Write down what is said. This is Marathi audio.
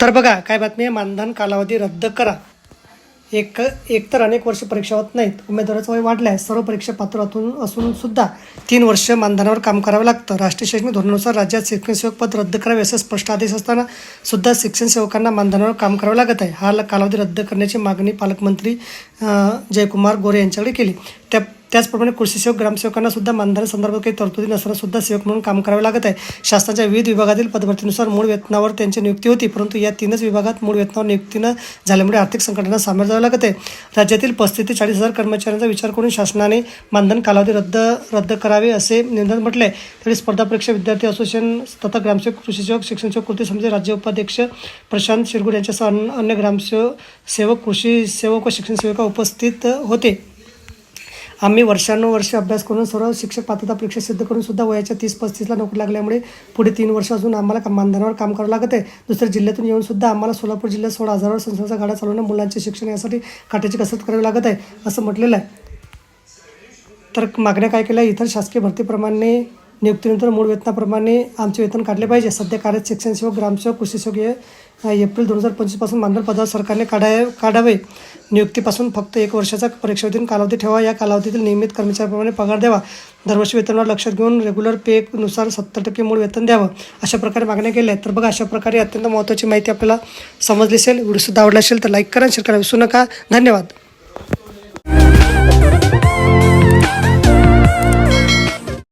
तर बघा काय बातमी आहे? मानधन कालावधी रद्द करा. एक एकतर अनेक वर्ष परीक्षा होत नाहीत. उमेदवाराचं वय वाढलं आहे सर्व परीक्षा पात्र असून असून सुद्धा तीन वर्ष मानधनावर काम करावं लागतं. राष्ट्रीय शैक्षणिक धोरणानुसार राज्यात शिक्षण सेवक पद रद्द करावे असे स्पष्ट आदेश असताना सुद्धा शिक्षण सेवकांना मानधनावर काम करावं लागत आहे. हा कालावधी रद्द करण्याची मागणी पालकमंत्री जयकुमार गोरे यांच्याकडे केली. त्या त्याचप्रमाणे कृषी सेवक ग्रामसेवकांना सुद्धा मानधनासंदर्भात काही तरतुदी नसताना सुद्धा सेवक म्हणून काम करावे लागत आहे. शासनाच्या विविध विभागातील पदभरतीनुसार मूळ वेतनावर त्यांची नियुक्ती होती परंतु या तीनच विभागात मूळ वेतनावर नियुक्ती न झाल्यामुळे आर्थिक संकटांना सामोरे जावं लागत आहे. राज्यातील पस्तीस ते चाळीस हजार कर्मचाऱ्यांचा विचार करून शासनाने मानधन कालावधी रद्द रद्द करावे असे निवेदन म्हटले तरी त्यावेळी स्पर्धा परीक्षा विद्यार्थी असोसिएशन तथा ग्रामसेवक कृषी सेवक शिक्षण सेवक कृती समिती राज्य उपाध्यक्ष प्रशांत शिरगुड यांच्यासह अन- अन्य ग्रामसेवक सेवक कृषी सेवक व शिक्षण सेविका उपस्थित होते. आम्ही वर्षानुवर्षे अभ्यास करून सर्व शिक्षक पात्रता परीक्षा सिद्ध करून सुद्धा वयाच्या तीस पस्तीसला नोकरी लागल्यामुळे पुढे तीन वर्ष अजून आम्हाला मानधनावर काम करावं लागत आहे. दुसऱ्या जिल्ह्यातून येऊन सुद्धा आम्हाला सोलापूर जिल्ह्यात सोळा हजारावर संस्थांचा गाड्या चालवणं मुलांचे शिक्षण यासाठी काट्याची कसरत करावी लागत आहे असं म्हटलेलं आहे. तर मागण्या काय केल्या? इतर शासकीय भरतीप्रमाणे नियुक्तीनंतर मूळ वेतनाप्रमाणे आमचे वेतन काढले पाहिजे. सध्या कार्यरत शिक्षण सेवक ग्रामसेवक कृषी सेवक हे एप्रिल दोन हजार पंचवीसपासून मानधन पदावर सरकारने काढाय काढावे. नियुक्तीपासून फक्त एक वर्षाचा परीक्षेतील कालावधी ठेवा. या कालावधीतील नियमित कर्मचाऱ्याप्रमाणे पगार द्यावा. दरवर्षी वेतनावर लक्षात घेऊन रेग्युलर पेनुसार सत्तर टक्के मूळ वेतन द्यावं. अशा प्रकारे मागण्या केल्या. आहेत तर बघा अशा प्रकारे अत्यंत महत्त्वाची माहिती आपल्याला समजली असेल व्हिडिओसुद्धा आवडला असेल तर लाईक करा शेअर करा. विसरू नका. धन्यवाद.